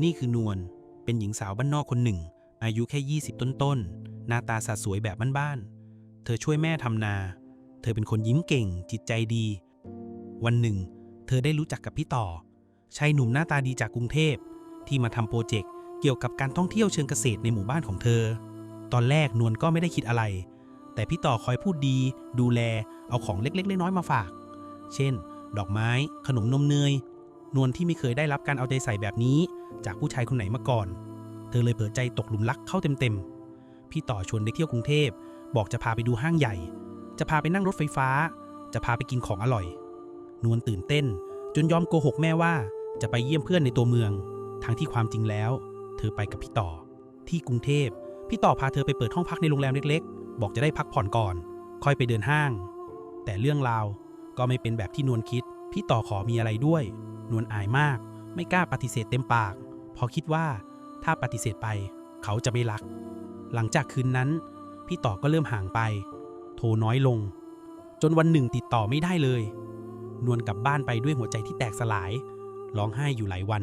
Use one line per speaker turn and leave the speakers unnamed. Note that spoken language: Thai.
นี่คือนวล เป็นหญิงสาวบ้านนอกคนหนึ่ง อายุแค่ 20 ต้นๆ หน้าตาสะสวยแบบบ้านๆ เธอช่วยแม่ทำนา เธอเป็นคนยิ้มเก่ง จิตใจดี วันหนึ่ง เธอได้รู้จักกับพี่ต่อ ชายหนุ่มหน้าตาดีจากกรุงเทพ ที่มาทำโปรเจกต์เกี่ยวกับการท่องเที่ยวเชิงเกษตรในหมู่บ้านของเธอ ตอนแรกนวลก็ไม่ได้คิดอะไร แต่พี่ต่อคอยพูดดี ดูแล เอาของเล็กๆ น้อยๆ มาฝาก เช่น ดอกไม้ ขนมนมเนย นวลที่ไม่เคยได้รับการเอาใจใส่แบบนี้ จากผู้ชายคนไหนมาก่อน เธอเลยเปิดใจตกหลุมรักเข้าเต็มๆ พี่ต่อชวนไปเที่ยวกรุงเทพ บอกจะพาไปดูห้างใหญ่ จะพาไปนั่งรถไฟฟ้า จะพาไปกินของอร่อย นวลตื่นเต้น จนยอมโกหกแม่ว่าจะไปเยี่ยมเพื่อนในตัวเมือง ทั้งที่ความจริงแล้ว เธอไปกับพี่ต่อ ที่กรุงเทพ พี่ต่อพาเธอไปเปิดห้องพักในโรงแรมเล็กๆ บอกจะได้พักผ่อนก่อน ค่อยไปเดินห้าง แต่เรื่องราวก็ไม่เป็นแบบที่นวลคิด พี่ต่อขอมีอะไรด้วย นวลอายมาก ไม่กล้าปฏิเสธเต็มปากเพราะคิดว่าถ้าปฏิเสธไปเขาจะไม่รัก หลังจากคืนนั้น พี่ต่อก็เริ่มห่างไป โทรน้อยลง จนวันหนึ่งติดต่อไม่ได้เลย นวลกลับบ้านไปด้วยหัวใจที่แตกสลาย ร้องไห้อยู่หลายวัน